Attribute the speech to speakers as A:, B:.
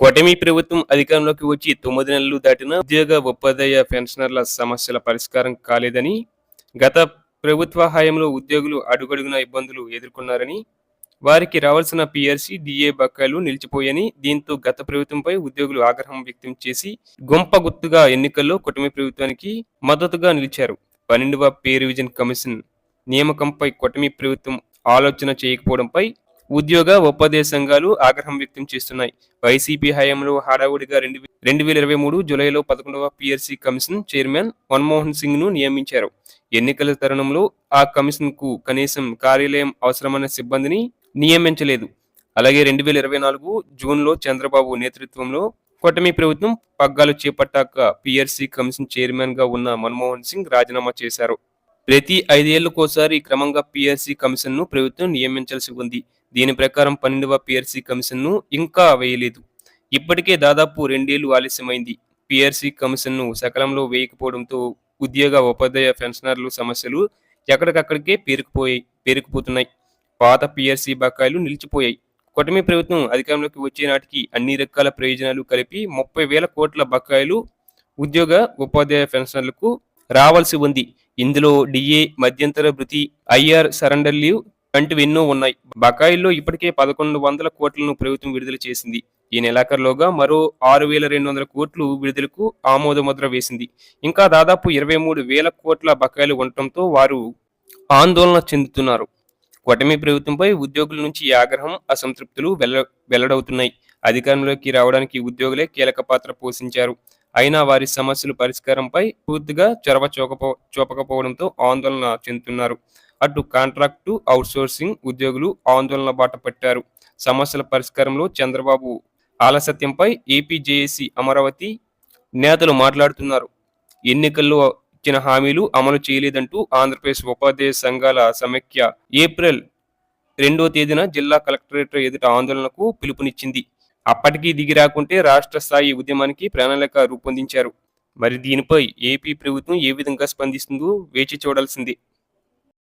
A: కూటమి ప్రభుత్వం అధికారంలోకి వచ్చి తొమ్మిది నెలలు దాటిన ఉద్యోగ ఉపాధ్యాయ పెన్షనర్ల సమస్యల పరిష్కారం కాలేదని గత ప్రభుత్వ హయాంలో ఉద్యోగులు అడుగడుగున ఇబ్బందులు ఎదుర్కొన్నారని వారికి రావాల్సిన పిఆర్సీ డిఏ బకాయిలు నిలిచిపోయని దీంతో గత ప్రభుత్వంపై ఉద్యోగులు ఆగ్రహం వ్యక్తం చేసి గుంప గుర్తుగా ఎన్నికల్లో కుటుంబ ప్రభుత్వానికి మద్దతుగా నిలిచారు. పన్నెండవ పే రివిజన్ కమిషన్ నియామకంపై కూటమి ప్రభుత్వం ఆలోచన చేయకపోవడంపై ఉద్యోగ ఉపాధ్యాయ సంఘాలు ఆగ్రహం వ్యక్తం చేస్తున్నాయి. వైసీపీ హయాంలో హడావుడిగా రెండు రెండు వేల ఇరవై మూడు జూలైలో పదకొండవ పిఆర్సీ కమిషన్ చైర్మన్ మన్మోహన్ సింగ్ను నియమించారు. ఎన్నికల తరుణంలో ఆ కమిషన్కు కనీసం కార్యాలయం అవసరమైన సిబ్బందిని నియమించలేదు. అలాగే రెండు వేల ఇరవై నాలుగు జూన్లో చంద్రబాబు నేతృత్వంలో కూటమి ప్రభుత్వం పగ్గాలు చేపట్టాక పిఆర్సీ కమిషన్ చైర్మన్గా ఉన్న మన్మోహన్ సింగ్ రాజీనామా చేశారు. ప్రతి ఐదేళ్ళకోసారి క్రమంగా పిఆర్సీ కమిషన్ను ప్రభుత్వం నియమించాల్సి ఉంది. దీని ప్రకారం పన్నెండవ పిఆర్సీ కమిషన్ను ఇంకా వేయలేదు. ఇప్పటికే దాదాపు రెండేళ్ళు ఆలస్యమైంది. పిఆర్సీ కమిషన్ను సకాలంలో వేయకపోవడంతో ఉద్యోగ ఉపాధ్యాయ పెన్షనర్లు సమస్యలు ఎక్కడికక్కడికే పేరుకుపోయాయి పేరుకుపోతున్నాయి. పాత పిఆర్సీ బకాయిలు నిలిచిపోయాయి. కూటమి ప్రభుత్వం అధికారంలోకి వచ్చే నాటికి అన్ని రకాల ప్రయోజనాలు కలిపి ముప్పై వేల కోట్ల బకాయిలు ఉద్యోగ ఉపాధ్యాయ పెన్షనర్లకు రావాల్సి ఉంది. ఇందులో డిఏ మధ్యంతర భృతి ఐఆర్ సరెండర్ లీవ్ వంటివి ఎన్నో ఉన్నాయి. బకాయిల్లో ఇప్పటికే పదకొండు వందల కోట్లను ప్రభుత్వం విడుదల చేసింది. ఈ నెలాఖరులోగా మరో ఆరు వేల రెండు వందల కోట్లు విడుదలకు ఆమోదముద్ర వేసింది. ఇంకా దాదాపు ఇరవై మూడు వేల కోట్ల బకాయిలు ఉండటంతో వారు ఆందోళన చెందుతున్నారు. కూటమి ప్రభుత్వంపై ఉద్యోగుల నుంచి ఈ ఆగ్రహం అసంతృప్తులు వెల్ల వెల్లడవుతున్నాయి. అధికారంలోకి రావడానికి ఉద్యోగులే కీలక పాత్ర పోషించారు. అయినా వారి సమస్యల పరిష్కారంపై పూర్తిగా చొరవ చూపకపో చూపకపోవడంతో ఆందోళన చెందుతున్నారు. అటు కాంట్రాక్టు అవుట్సోర్సింగ్ ఉద్యోగులు ఆందోళన బాట పట్టారు. సమస్యల పరిష్కారంలో చంద్రబాబు ఆలస్యత్యంపై ఏపీజేఏసీ అమరావతి నేతలు మాట్లాడుతున్నారు. ఎన్నికల్లో ఇచ్చిన హామీలు అమలు చేయలేదంటూ ఆంధ్రప్రదేశ్ ఉపాధ్యాయ సంఘాల సమైక్య ఏప్రిల్ రెండో తేదీన జిల్లా కలెక్టరేట్ ఎదుట ఆందోళనకు పిలుపునిచ్చింది. అప్పటికీ దిగి రాకుంటే రాష్ట్ర స్థాయి ఉద్యమానికి ప్రణాళిక రూపొందించారు. మరి దీనిపై ఏపీ ప్రభుత్వం ఏ విధంగా స్పందిస్తుందో వేచి చూడాల్సిందే.